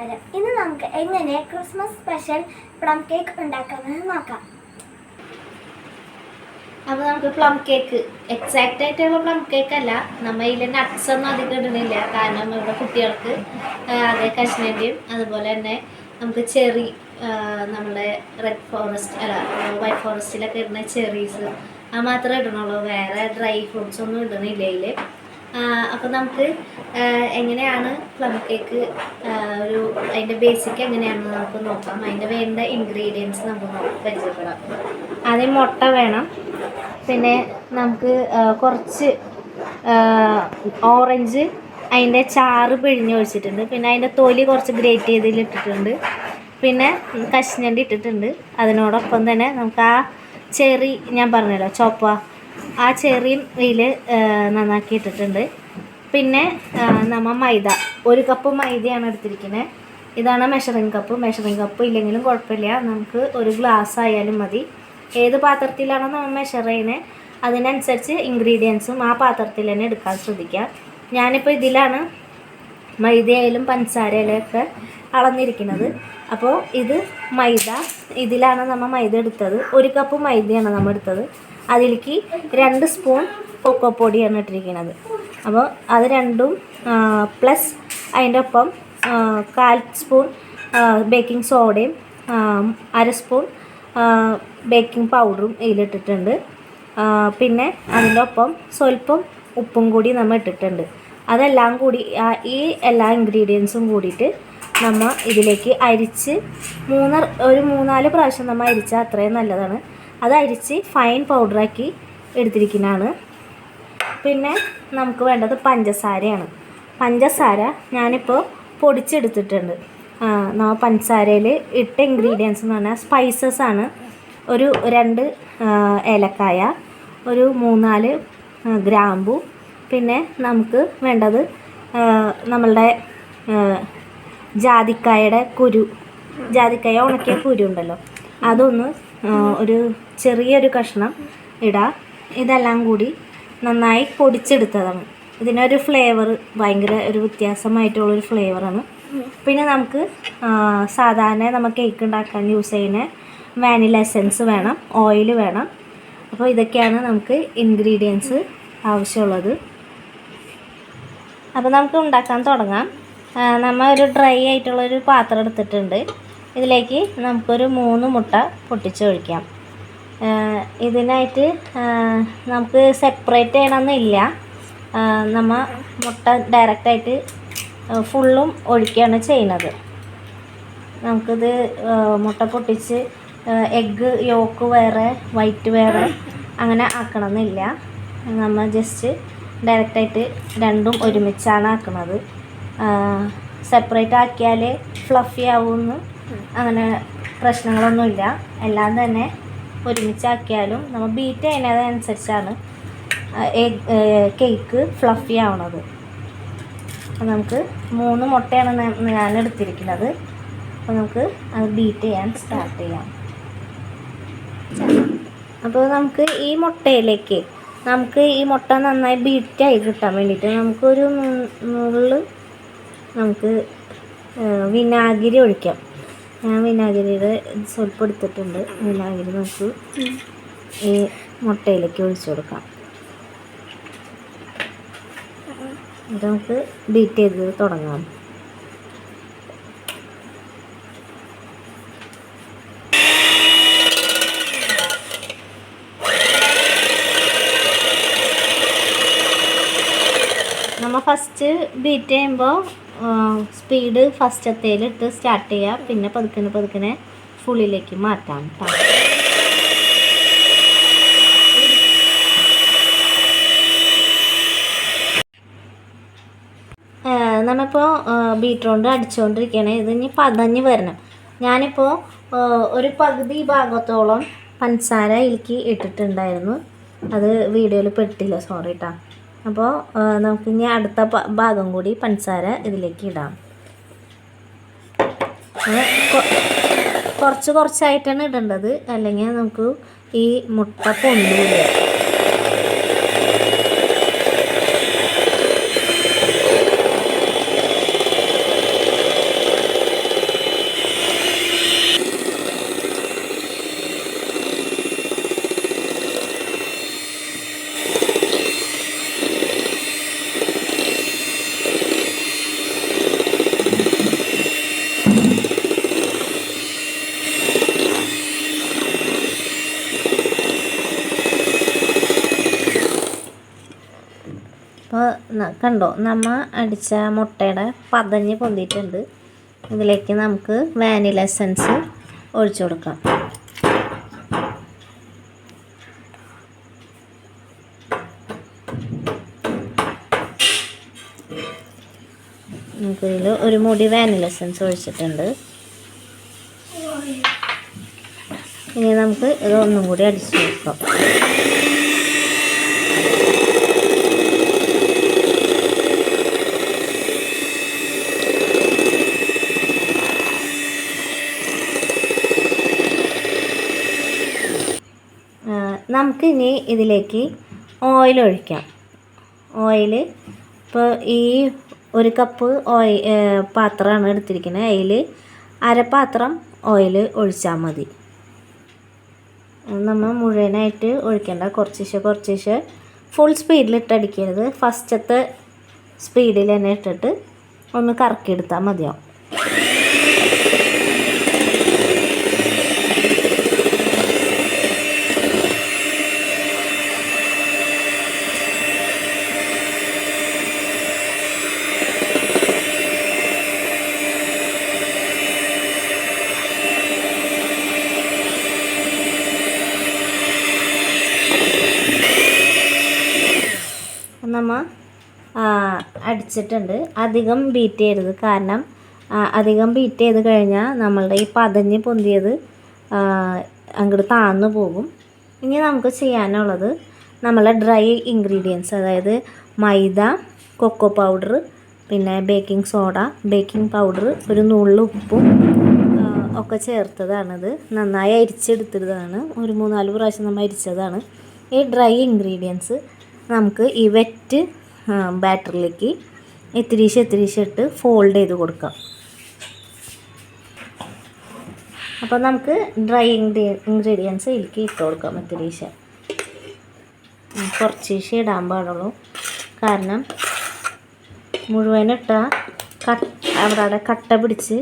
നമസ്കാരം ഇന്ന് നമുക്ക് എങ്ങനെ ക്രിസ്മസ് സ്പെഷ്യൽ പ്ലം കേക്ക് ഉണ്ടാക്കാമെന്ന് നോക്കാം. അപ്പോൾ നമുക്ക് പ്ലം കേക്ക്. എക്സാക്റ്റ് ആയിട്ടുള്ള പ്ലം കേക്ക് അല്ല. നമ്മൾ ഇതിൽ നട്ട്സ് ഒന്നും അധികം ഇടുന്നില്ല. കാരണം ഇവിടെ കുട്ടികൾക്ക് അതേ കഷ്ണന്റെയും അതുപോലെ തന്നെ നമുക്ക് ചെറി നമ്മുടെ റെഡ് ഫോറസ്റ്റ് അല്ല വൈറ്റ് ഫോറസ്റ്റിലൊക്കെ ഇടുന്ന ചെറീസ് അത് മാത്രമേ ഇടണുള്ളൂ വേറെ ഡ്രൈ ഫ്രൂട്ട്സ് ഒന്നും ഇടണില്ല ഇതിൽ അപ്പോൾ നമുക്ക് എങ്ങനെയാണ് പ്ലം കേക്ക് ഒരു അതിന്റെ ബേസിക് എങ്ങനെയാണെന്ന് നമുക്ക് നോക്കാം. അതിന്റെ വേണ്ട ഇൻഗ്രീഡിയൻസ് നമുക്ക് പരിചയപ്പെടാം. ആദ്യം മുട്ട വേണം. പിന്നെ നമുക്ക് കുറച്ച് ഓറഞ്ച് അതിന്റെ ചാറ് പിഴിഞ്ഞ് ഒഴിച്ചിട്ടുണ്ട്. പിന്നെ അതിന്റെ തൊലി കുറച്ച് ഗ്രേറ്റ് ചെയ്തിൽ ഇട്ടിട്ടുണ്ട്. പിന്നെ കശ്ഞണ്ടി ഇട്ടിട്ടുണ്ട്. അതിനോടൊപ്പം തന്നെ നമുക്ക് ആ ചെറി ഞാൻ പറഞ്ഞല്ലോ ചോപ്പ ആ ചെറിയും ഇതിൽ നന്നാക്കി ഇട്ടിട്ടുണ്ട് പിന്നെ നമ്മൾ നമ്മ മൈദ. ഒരു കപ്പ് മൈദയാണ് എടുത്തിരിക്കുന്നത് ഇതാണ് മെഷറിംഗ് കപ്പ് മെഷറിംഗ് കപ്പ് ഇല്ലെങ്കിലും കുഴപ്പമില്ല. നമുക്ക് ഒരു ഗ്ലാസ് ആയാലും മതി. ഏത് പാത്രത്തിലാണോ നമ്മൾ മെഷർ ചെയ്യുന്നത് അതിനനുസരിച്ച് ഇൻഗ്രീഡിയൻസും ആ പാത്രത്തിൽ തന്നെ എടുക്കാൻ ശ്രദ്ധിക്കുക ഞാനിപ്പോൾ ഇതിലാണ് മൈദയായാലും പഞ്ചസാരയിലും ഒക്കെ അളന്നിരിക്കുന്നത്. അപ്പോൾ ഇത് മൈദ ഇതിലാണ് നമ്മൾ മൈദ എടുത്തത്. ഒരു കപ്പ് മൈദയാണ് നമ്മൾ എടുത്തത്. അതിലേക്ക് രണ്ട് സ്പൂൺ കൊക്കോ പൊടിയാണ് ഇട്ടിരിക്കുന്നത്. അപ്പോൾ അത് രണ്ടും പ്ലസ് അതിന്റെ ഒപ്പം കാൽ സ്പൂൺ ബേക്കിംഗ് സോഡയും അര സ്പൂൺ ബേക്കിംഗ് പൗഡറും ഇതിലിട്ടിട്ടുണ്ട്. പിന്നെ അതിന്റെ ഒപ്പം സ്വല്പം ഉപ്പും കൂടി നമ്മൾ ഇട്ടിട്ടുണ്ട്. അതെല്ലാം കൂടി ഈ എല്ലാ ഇൻഗ്രീഡിയൻസും കൂടിയിട്ട് നമ്മൾ ഇതിലേക്ക് അരിച്ച് മൂന്ന് ഒരു മൂന്നാൽ പ്രാവശ്യം നമ്മൾ അരിച്ചാൽ അത്രയും നല്ലതാണ്. അത് അരിച്ച് ഫൈൻ പൗഡറാക്കി എടുത്തിരിക്കുന്നതാണ്. പിന്നെ നമുക്ക് വേണ്ടത് പഞ്ചസാരയാണ്. പഞ്ചസാര ഞാനിപ്പോൾ പൊടിച്ചെടുത്തിട്ടുണ്ട്. നമ്മൾ നമ്മ പഞ്ചസാരയിൽ ഇട്ട ഇൻഗ്രീഡിയൻസ് എന്ന് പറഞ്ഞാൽ സ്പൈസസ് ആണ്. ഒരു രണ്ട് ഏലക്കായ ഒരു മൂന്നാൽ ഗ്രാമ്പു പിന്നെ നമുക്ക് വേണ്ടത് നമ്മളുടെ ജാതിക്കായയുടെ കുരു ജാതിക്കായ ഉണക്കിയ കുരു ഉണ്ടല്ലോ അതൊന്ന് ഒരു ചെറിയൊരു കഷ്ണം ഇടാം. ഇതെല്ലാം കൂടി നന്നായി പൊടിച്ചെടുത്തതാണ്. ഇതിനൊരു ഫ്ലേവർ ഭയങ്കര ഒരു വ്യത്യാസമായിട്ടുള്ളൊരു ഫ്ലേവറാണ് പിന്നെ നമുക്ക് സാധാരണ നമ്മൾ കേക്ക് ഉണ്ടാക്കാൻ യൂസ് ചെയ്യുന്ന വാനില എസൻസ് വേണം ഓയിൽ വേണം. അപ്പോൾ ഇതൊക്കെയാണ് നമുക്ക് ഇൻഗ്രീഡിയൻസ് ആവശ്യമുള്ളത്. അപ്പോൾ നമുക്ക് ഉണ്ടാക്കാൻ തുടങ്ങാം. നമ്മൾ നമ്മ ഒരു ഡ്രൈ ആയിട്ടുള്ളൊരു പാത്രം എടുത്തിട്ടുണ്ട്. ഇതിലേക്ക് നമുക്കൊരു മൂന്ന് മുട്ട പൊട്ടിച്ചൊഴിക്കാം ഇതിനായിട്ട് നമുക്ക് സെപ്പറേറ്റ് ചെയ്യണമെന്നില്ല. നമ്മൾ നമ്മ മുട്ട ഡയറക്റ്റായിട്ട് ഫുള്ളും ഒഴിക്കുകയാണ് ചെയ്യുന്നത്. നമുക്കിത് മുട്ട പൊട്ടിച്ച് എഗ്ഗ് യോക്ക് വേറെ വൈറ്റ് വേറെ അങ്ങനെ ആക്കണമെന്നില്ല. നമ്മൾ ജസ്റ്റ് ഡയറക്റ്റായിട്ട് രണ്ടും ഒരുമിച്ചാണ് ആക്കുന്നത് സെപ്പറേറ്റ് ആക്കിയാൽ ഫ്ലഫി ആവുമെന്ന് അങ്ങനെ പ്രശ്നങ്ങളൊന്നുമില്ല. എല്ലാം തന്നെ ഒരുമിച്ചാക്കിയാലും നമ്മൾ ബീറ്റ് ചെയ്യുന്നതനുസരിച്ചാണ് കേക്ക് ഫ്ലഫി ആവണത്. നമുക്ക് മൂന്ന് മുട്ടയാണ് ഞാൻ- ഞാൻ എടുത്തിരിക്കുന്നത്. അപ്പോൾ നമുക്ക് അത് ബീറ്റ് ചെയ്യാൻ സ്റ്റാർട്ട് ചെയ്യാം. അപ്പോൾ നമുക്ക് ഈ മുട്ടയിലേക്ക് നമുക്ക് ഈ മുട്ട നന്നായി ബീറ്റായി കിട്ടാൻ വേണ്ടിയിട്ട് നമുക്കൊരു നൂറിൽ നമുക്ക് വിനാഗിരി ഒഴിക്കാം. ഞാൻ വിനാഗിരിയുടെ സ്വല്പം എടുത്തിട്ടുണ്ട്. വിനാഗിരി നമുക്ക് ഈ മുട്ടയിലേക്ക് ഒഴിച്ചു കൊടുക്കാം. ഇത് നമുക്ക് ബീറ്റ് ചെയ്ത് തുടങ്ങാം. നമ്മൾ ഫസ്റ്റ് ബീറ്റ് ചെയ്യുമ്പോൾ സ്പീഡ് ഫസ്റ്റത്തേലിട്ട് സ്റ്റാർട്ട് ചെയ്യുക പിന്നെ പതുക്കനെ പതുക്കനെ ഫുള്ളിലേക്ക് മാറ്റാം നമ്മളിപ്പോൾ ബീറ്റ്റൂണ്ട് അടിച്ചുകൊണ്ടിരിക്കുകയാണ് ഇത് ഇനി പതഞ്ഞ് വരണം. ഞാനിപ്പോൾ ഒരു പകുതി ഭാഗത്തോളം പഞ്ചസാര ഇലക്കി ഇട്ടിട്ടുണ്ടായിരുന്നു. അത് വീഡിയോയിൽ പെട്ടില്ല. സോറി കേട്ടോ അപ്പോൾ നമുക്കിനി അടുത്ത ഭാഗം കൂടി പഞ്ചസാര ഇതിലേക്ക് ഇടാം. കുറച്ച് കുറച്ചായിട്ടാണ് ഇടേണ്ടത്. അല്ലെങ്കിൽ നമുക്ക് ഈ മുട്ട പൊന്തൂല കണ്ടോ നമ്മൾ അടിച്ച മുട്ടയുടെ പതഞ്ഞ് പൊന്തിയിട്ടുണ്ട്. ഇതിലേക്ക് നമുക്ക് വാനില എസൻസ് ഒഴിച്ചു കൊടുക്കാം. നമുക്കിതിൽ ഒരു മുടി വാനില എസൻസ് ഒഴിച്ചിട്ടുണ്ട്. ഇനി നമുക്ക് ഇത് ഒന്നും കൂടി അടിച്ചു കൊടുക്കാം ആ, നമുക്കിനി ഇതിലേക്ക് ഓയിൽ ഒഴിക്കാം. ഓയിൽ ഇപ്പോൾ ഈ ഒരു കപ്പ് ഓയിൽ പാത്രമാണ് എടുത്തിരിക്കുന്നത്. അതിൽ അരപ്പാത്രം ഓയിൽ ഒഴിച്ചാൽ മതി. നമ്മൾ മുഴുവനായിട്ട് ഒഴിക്കേണ്ട. കുറച്ചിശെ കുറച്ചിശെ ഫുൾ സ്പീഡിൽ ഇട്ടടിക്കരുത് ഫസ്റ്റത്തെ സ്പീഡിൽ തന്നെ ഇട്ടിട്ട് ഒന്ന് കറക്കിയെടുത്താൽ മതിയാവും നമ്മ ആ, അടിച്ചിട്ടുണ്ട് അധികം ബീറ്റ് ചെയ്യരുത്. കാരണം അധികം ബീറ്റ് ചെയ്ത് കഴിഞ്ഞാൽ നമ്മളുടെ ഈ പതഞ്ഞ് പൊന്തിയത് അങ്ങോട്ട് താഴ്ന്നു പോകും. ഇനി നമുക്ക് ചെയ്യാനുള്ളത് നമ്മളെ ഡ്രൈ ഇൻഗ്രീഡിയൻസ് അതായത് മൈദ കൊക്കോ പൗഡർ പിന്നെ ബേക്കിംഗ് സോഡ ബേക്കിംഗ് പൗഡർ ഒരു നുള്ളു ഉപ്പും ഒക്കെ ചേർത്തതാണിത്. നന്നായി അരിച്ചെടുത്തതാണ്. ഒരു മൂന്നാൽ പ്രാവശ്യം നമ്മൾ അരിച്ചതാണ്. ഈ ഡ്രൈ ഇൻഗ്രീഡിയൻസ് നമുക്ക് ഈ വെറ്റ് ബാറ്ററിലേക്ക് എത്തിരീശ എത്തിരീശ ഇട്ട് ഫോൾഡ് ചെയ്ത് കൊടുക്കാം. അപ്പോൾ നമുക്ക് ഡ്രൈ ഇൻഗ്രീ ഇൻഗ്രീഡിയൻസ് ഇതിലേക്ക് ഇട്ട് കൊടുക്കാം എത്തിരീശ. കുറച്ചീശ ഇടാൻ പാടുള്ളൂ. കാരണം മുഴുവനിട്ടാൽ കട്ട് അവിടെ അവിടെ കട്ട പിടിച്ച്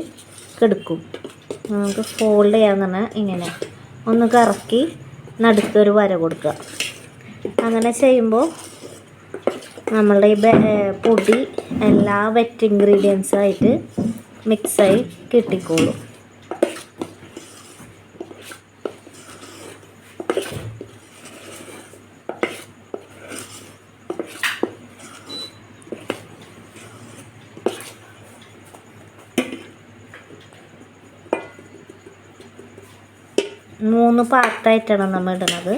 കെടുക്കും. നമുക്ക് ഫോൾഡ് ചെയ്യാന്ന് പറഞ്ഞാൽ ഇങ്ങനെ. ഒന്ന് കറക്കി നടുക്കൊരു വര കൊടുക്കുക അങ്ങനെ ചെയ്യുമ്പോൾ നമ്മളുടെ ഈ പൊടി എല്ലാ വെറ്റ് ഇൻഗ്രീഡിയൻസായിട്ട് മിക്സായി കിട്ടിക്കോളും. മൂന്ന് പാർട്ടായിട്ടാണ് നമ്മൾ ഇടുന്നത്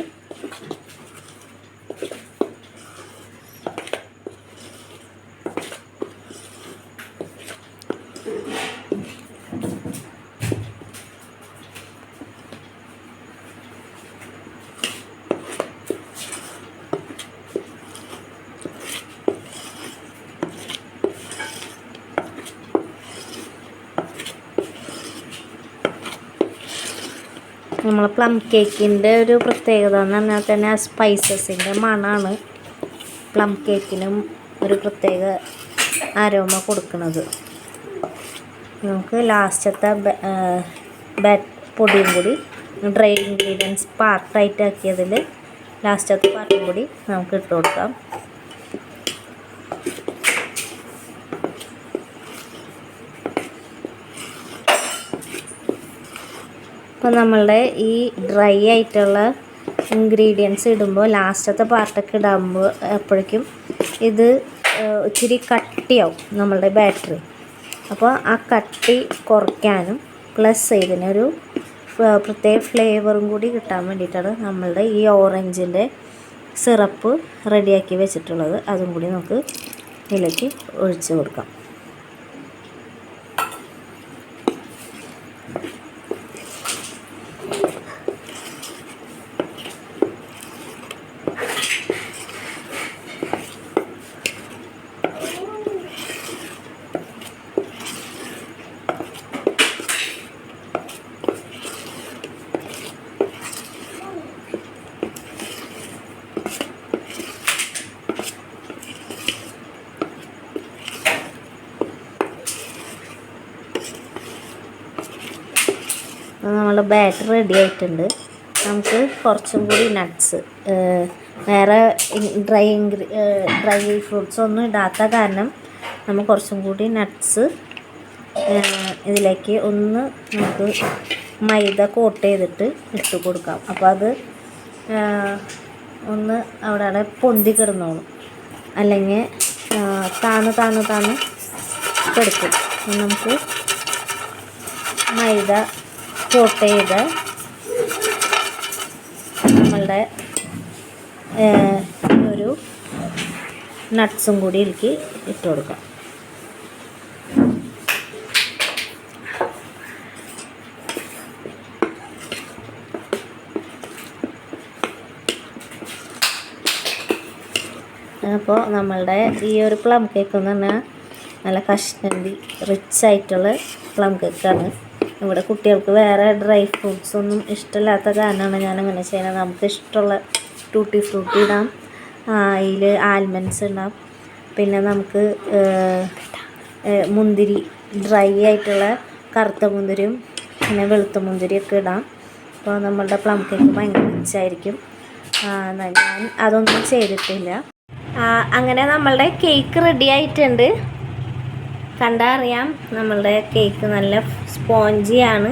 നമ്മൾ പ്ലം കേക്കിന്റെ ഒരു പ്രത്യേകത എന്ന് പറഞ്ഞാൽ തന്നെ സ്പൈസസിന്റെ മണമാണ് പ്ലം കേക്കിനും ഒരു പ്രത്യേക ആരോമ കൊടുക്കുന്നത്. നമുക്ക് ലാസ്റ്റത്തെ ബാറ്റ് പൊടിയും കൂടി ഡ്രൈ ഇൻഗ്രീഡിയൻസ് പാർട്ടായിട്ട് ആക്കിയതിൽ ലാസ്റ്റത്തെ പാർട്ടും കൂടി നമുക്ക് ഇട്ട് കൊടുക്കാം. അപ്പോൾ നമ്മളുടെ ഈ ഡ്രൈ ആയിട്ടുള്ള ഇൻഗ്രീഡിയൻസ് ഇടുമ്പോൾ ലാസ്റ്റത്തെ പാർട്ടൊക്കെ ഇടുമ്പോൾ അപ്പോഴേക്കും ഇത് ഇച്ചിരി കട്ടിയാവും നമ്മളുടെ ബാറ്ററി അപ്പോൾ ആ കട്ടി കുറയ്ക്കാനും പ്ലസ് ഇതിനൊരു പ്രത്യേക ഫ്ലേവറും കൂടി കിട്ടാൻ വേണ്ടിയിട്ടാണ് നമ്മളുടെ ഈ ഓറഞ്ചിന്റെ സിറപ്പ് റെഡിയാക്കി വെച്ചിട്ടുള്ളത്. അതും കൂടി നമുക്ക് ഇതിലേക്ക് ഒഴിച്ച് കൊടുക്കാം അപ്പോൾ നമ്മുടെ ബാറ്റർ റെഡി ആയിട്ടുണ്ട്. നമുക്ക് കുറച്ചും കൂടി നട്ട്സ് വേറെ ഡ്രൈ ഡ്രൈ ഫ്രൂട്ട്സ് ഒന്നും ഇടാത്ത കാരണം നമ്മൾ കുറച്ചും കൂടി നട്ട്സ് ഇതിലേക്ക് ഒന്ന് നമുക്ക് മൈദ കോട്ട് ചെയ്തിട്ട് ഇട്ട് കൊടുക്കാം. അപ്പോൾ അത് ഒന്ന് അവിടെ അവിടെ പൊന്തി കിടന്നോളും. അല്ലെങ്കിൽ താന്ന് താന്ന് താന്ന് കിടക്കും. നമുക്ക് മൈദ കോട്ട് ചെയ്ത നമ്മളുടെ ഒരു നട്ട്സും കൂടി എനിക്ക് ഇട്ട് കൊടുക്കാം. അപ്പോൾ നമ്മളുടെ ഈ ഒരു പ്ലം കേക്ക് എന്ന് പറഞ്ഞാൽ നല്ല കഷ്ണന്തി റിച്ച് ആയിട്ടുള്ള പ്ലം കേക്കാണ് ഇവിടെ കുട്ടികൾക്ക് വേറെ ഡ്രൈ ഫ്രൂട്ട്സ് ഒന്നും ഇഷ്ടമില്ലാത്ത കാരണമാണ് ഞാൻ അങ്ങനെ ചെയ്യുന്നത്. നമുക്ക് ഇഷ്ടമുള്ള ടൂട്ടി ഫ്രൂട്ടി ഇടാം. അതിൽ ആൽമൻസ് ഇടാം. പിന്നെ നമുക്ക് മുന്തിരി ഡ്രൈ ആയിട്ടുള്ള കറുത്ത മുന്തിരിയും പിന്നെ വെളുത്ത മുന്തിരിയൊക്കെ ഇടാം. അപ്പോൾ നമ്മളുടെ പ്ലം കേക്ക് ഭയങ്കര റിച്ച് ആയിരിക്കും. ആ, എന്നാ ഞാൻ അതൊന്നും ചെയ്തിട്ടില്ല. അങ്ങനെ നമ്മളുടെ കേക്ക് റെഡി ആയിട്ടുണ്ട്. കണ്ടാൽ അറിയാം നമ്മളുടെ കേക്ക് നല്ല സ്പോഞ്ചിയാണ്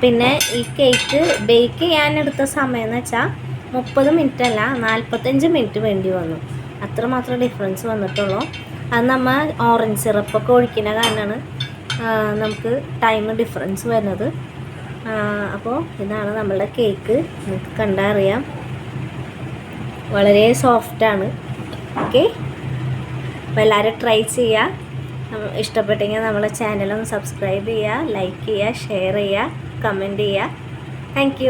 പിന്നെ ഈ കേക്ക് ബേക്ക് ചെയ്യാൻ എടുത്ത സമയം എന്ന് വെച്ചാൽ മുപ്പത് മിനിറ്റ് അല്ല നാൽപ്പത്തഞ്ച് മിനിറ്റ് വേണ്ടി വന്നു. അത്രമാത്രം ഡിഫറൻസ് വന്നിട്ടുള്ളൂ. അത് നമ്മൾ ഓറഞ്ച് സിറപ്പൊക്കെ ഒഴിക്കുന്ന കാരണമാണ് നമുക്ക് ടൈം ഡിഫറൻസ് വരുന്നത്. അപ്പോൾ ഇതാണ് നമ്മളുടെ കേക്ക് നിങ്ങൾക്ക് കണ്ടാൽ അറിയാം വളരെ സോഫ്റ്റാണ് ഓക്കെ അപ്പോൾ എല്ലാവരും ട്രൈ നമ്മ- ഇഷ്ടപ്പെട്ടെങ്കിൽ നമ്മളെ ചാനലൊന്ന് സബ്സ്ക്രൈബ് ചെയ്യുക ലൈക്ക് ചെയ്യുക ഷെയർ ചെയ്യുക കമന്റ് ചെയ്യുക. താങ്ക്